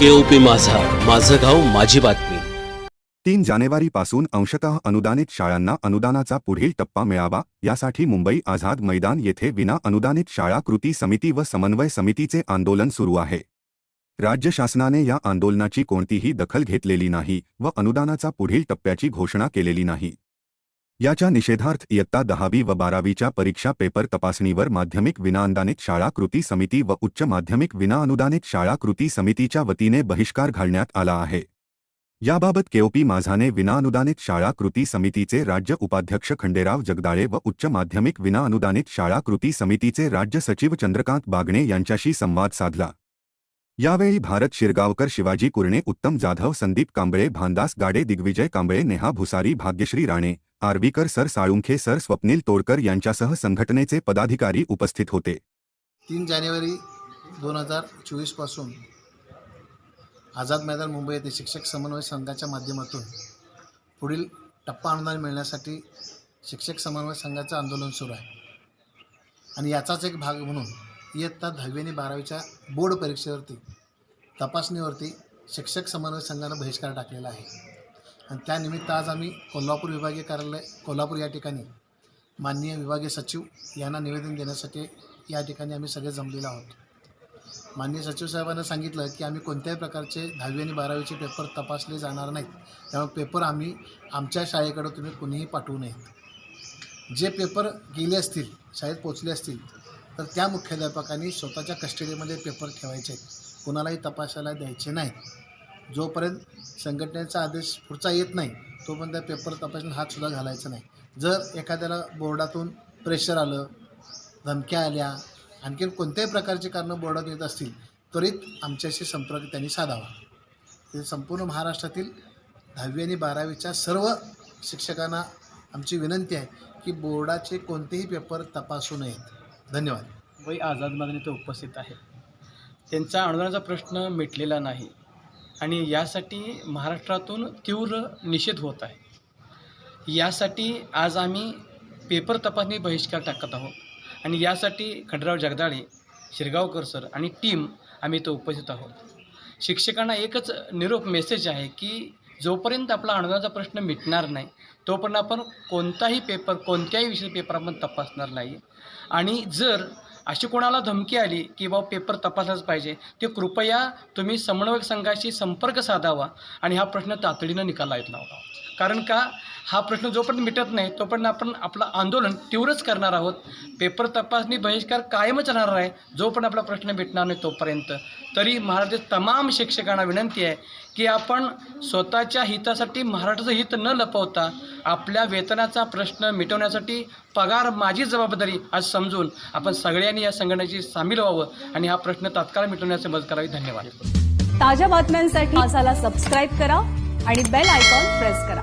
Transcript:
केओपी माझा. माझं गाव माझी बातमी. तीन जानेवारीपासून अंशतः अनुदानित शाळांना अनुदानाचा पुढील टप्पा मिळावा यासाठी मुंबई आझाद मैदान येथे विना अनुदानित शाळा कृती समिती व समन्वय समितीचे आंदोलन सुरू आहे. राज्य शासनाने या आंदोलनाची कोणतीही दखल घेतलेली नाही व अनुदानाचा पुढील टप्प्याची घोषणा केलेली नाही. याच्या निषेधार्थ इयत्ता दहावी व बारावीच्या परीक्षा पेपर तपासणीवर माध्यमिक विनाअनुदानित शाळा कृती समिती व उच्च माध्यमिक विनाअनुदानित शाळा कृती समितीच्या वतीने बहिष्कार घालण्यात आला आहे. याबाबत केओपी माझाने विनाअनुदानित शाळा कृती समितीचे राज्य उपाध्यक्ष खंडेराव जगदाळे व उच्च माध्यमिक विनाअनुदानित शाळा कृती समितीचे राज्य सचिव चंद्रकांत बागणे यांच्याशी संवाद साधला. यावेळी भारत शिरगावकर शिवाजी कुरणे, उत्तम जाधव, संदीप कांबळे, भानदास गाडे, दिग्विजय कांबळे, नेहा भुसारी, भाग्यश्री राणे आर्वीकर सर साळुंखे सर स्वप्नील तोडकर यांच्यासह संघटनेचे पदाधिकारी उपस्थित होते. तीन जानेवारी दोन हजार चोवीसपासून आझाद मैदान मुंबई येथे शिक्षक समन्वय संघाच्या माध्यमातून पुढील टप्पा अनुदान मिळण्यासाठी शिक्षक समन्वय संघाचं आंदोलन सुरू आहे. आणि याचाच एक भाग म्हणून इयत्ता दहावी आणि बारावीच्या बोर्ड परीक्षेवरती तपासणीवरती शिक्षक समन्वय संघानं बहिष्कार टाकलेला आहे. आणि त्यानिमित्त आज आम्ही कोल्हापूर विभागीय कार्यालय कोल्हापूर या ठिकाणी माननीय विभागीय सचिव यांना निवेदन देण्यासाठी या ठिकाणी आम्ही सगळे जमलेलो आहोत. माननीय सचिव साहेबांना सांगितलं की आम्ही कोणत्याही प्रकारचे दहावी आणि बारावीचे पेपर तपासले जाणार नाहीत. त्यामुळे पेपर आम्ही आमच्या शाळेकडं तुम्ही कुणीही पाठवू नयेत. जे पेपर गेले असतील शाळेत पोचले असतील तर त्या मुख्याध्यापकांनी स्वतःच्या कस्टडीमध्ये पेपर ठेवायचे आहेत. कुणालाही तपासायला द्यायचे नाहीत. जोपर्यंत संघटनेचा आदेश पुढचा येत नाही तोपर्यंत त्या पेपर तपासून हातसुद्धा घालायचा नाही. जर एखाद्याला बोर्डातून प्रेशर आलं धमक्या आल्या आणखीन कोणत्याही प्रकारचे कारणं बोर्डात येत असतील त्वरित आमच्याशी संपर्क त्यांनी साधावा. ते संपूर्ण महाराष्ट्रातील दहावी आणि बारावीच्या सर्व शिक्षकांना आमची विनंती आहे की बोर्डाचे कोणतेही पेपर तपासू नयेत. धन्यवाद. वै आझाद मागणी ते उपस्थित आहे. त्यांचा अनुदानाचा प्रश्न मिटलेला नाही. आणि यासाठी महाराष्ट्रातून तीव्र निषेध होत आहे. यासाठी आज आम्ही पेपर तपासणी बहिष्कार टाकत आहोत. आणि यासाठी खंडराव जगदाळे शिरगावकर सर आणि टीम आम्ही इथं उपस्थित आहोत. शिक्षकांना एकच निरोप मेसेज आहे की जोपर्यंत आपला अनुदानाचा प्रश्न मिटणार नाही तोपर्यंत आपण कोणताही पेपर कोणत्याही विषय पेपर आपण तपासणार नाही. आणि जर अशी कोणाला धमकी आली की बाबा पेपर तपासलाच पाहिजे ते कृपया तुम्ही समन्वयक संघाशी संपर्क साधावा आणि हा प्रश्न तातडीनं निकाला येत लावा कारण का? हा प्रश्न जोपर्यंत मिटत नाही तोपर्यंत आपण आपलं आंदोलन तीव्रच करणार आहोत. पेपर तपासणी बहिष्कार कायमच राहणार आहे जोपर्यंत आपला प्रश्न मिटणार नाही तोपर्यंत. तरी महाराष्ट्रातील तमाम शिक्षकांना विनंती आहे की आपण स्वतःच्या हितासाठी महाराष्ट्राचं हित न लपवता आपल्या वेतनाचा प्रश्न मिटवण्यासाठी पगार माझी जबाबदारी आज समजून आपण सगळ्यांनी या संघटनेची सामील व्हावं आणि हा प्रश्न तात्काळ मिटवण्याची मदत करावी. धन्यवाद. ताज्या बातम्यांसाठी माझाला सबस्क्राईब करा आणि बेल आयकॉन प्रेस करा.